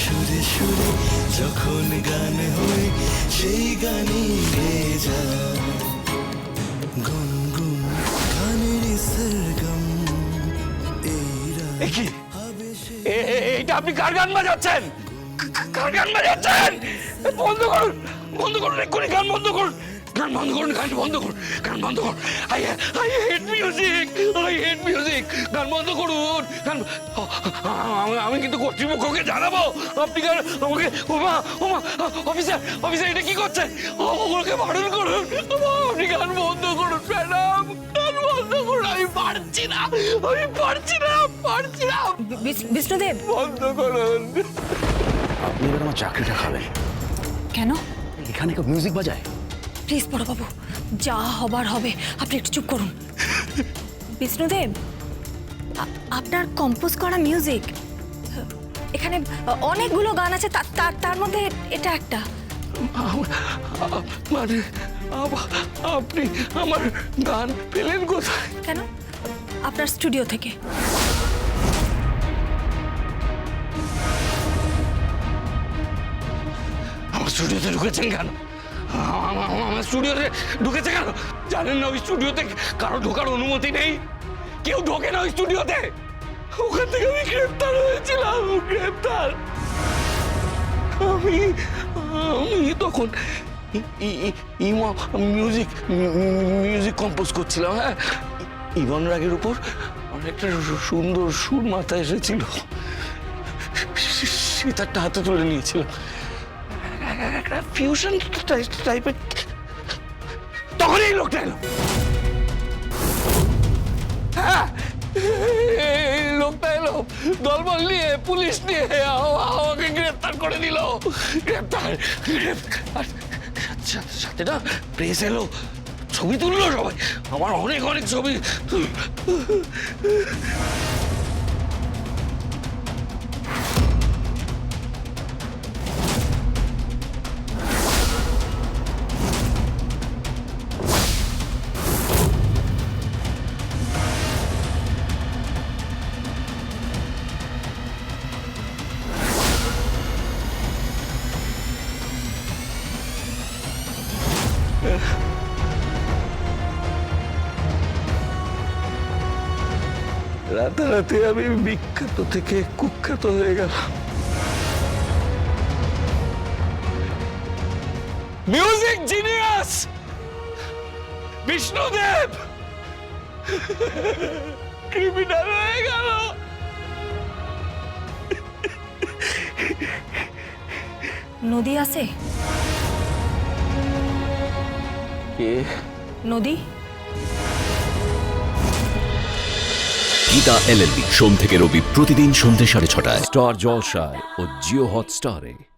সুরে সুরে যখন গান হয় সেই গানই গেয়ে যায় গুনগুন গানের সরগম এই এইটা আপনি কার গান বাজাচ্ছেন? কার গান বাজাচ্ছেন? বন্ধ করুন বন্ধ করুন এক্ষুনি গান বন্ধ করুন। গান বন্ধ করুন গান বন্ধ করুন গান বন্ধ করুন I I hate music I hate music গান বন্ধ করুন গান আমি- আমি কিন্তু কর্তৃপক্ষকে জানাব। আপনি গান আমাকে ওমা ওমা অফিসার অফিসার এটা কি করছেন আমাকে বারণ করুন। ওমা, আপনি গান বন্ধ করুন ম্যাডাম। গান বন্ধ করুন আমি পারছি না আমি পারছি না পারছি না। বিষ্ণুদেব। বন্ধ করুন। আপনি এবার আমার চাকরিটা খাবেন। কেন? এখানে কেউ মিউজিক বাজায়? প্লিজ বড়বাবু যা হবার হবে আপনি একটু চুপ করুন। বিষ্ণুদেব আপনার কম্পোজ করা মিউজিক এখানে অনেকগুলো গান আছে তার তার- মধ্যে এটা একটা। মানে আপনি আমার গান পেলেন কোথায়? কেন? আপনার স্টুডিও থেকে। আমার স্টুডিওতে ঢুকেছেন কেন? আমার স্টুডিওতে ঢুকেছে কেন? জানেন না ওই স্টুডিওতে কারও ঢোকার অনুমতি নেই। কেউ ঢোকে না ওই স্টুডিওতে। ওখান থেকে আমি গ্রেপ্তার হয়েছিলাম, গ্রেপ্তার। আমি আমি তখন ইমা মিউজিক মিউজিক কম্পোজ করছিলাম হ্যাঁ? ইবন রাগের উপর অনেকটা সুন্দর সুর মাথায় এসেছিল। সেতারটা হাতে তুলে নিয়েছিলাম একটা ফিউশন টাইপের তখন এই লোকটা এলো। হ্যাঁ, লোকটা এলো। দলবল নিয়ে পুলিশ নিয়ে আমাকে গ্রেপ্তার করে দিল গ্রেপ্তার। সাথে- সাথে না প্রেস এলো। ছবি তুললো সবাই। আমার অনেক অনেক ছবি। রাতারাতি আমি বিখ্যাত থেকে কুখ্যাত হয়ে গেলাম। মিউজিক জিনিয়াস বিষ্ণুদেব ক্রিমিনাল হয়ে গেল। নদী আছে? কে? নদী? গীতা এলএলবি সোম থেকে রবি প্রতিদিন সন্ধ্যে সাড়ে ছটায়। স্টার জলসায় ও জিও হটস্টারে।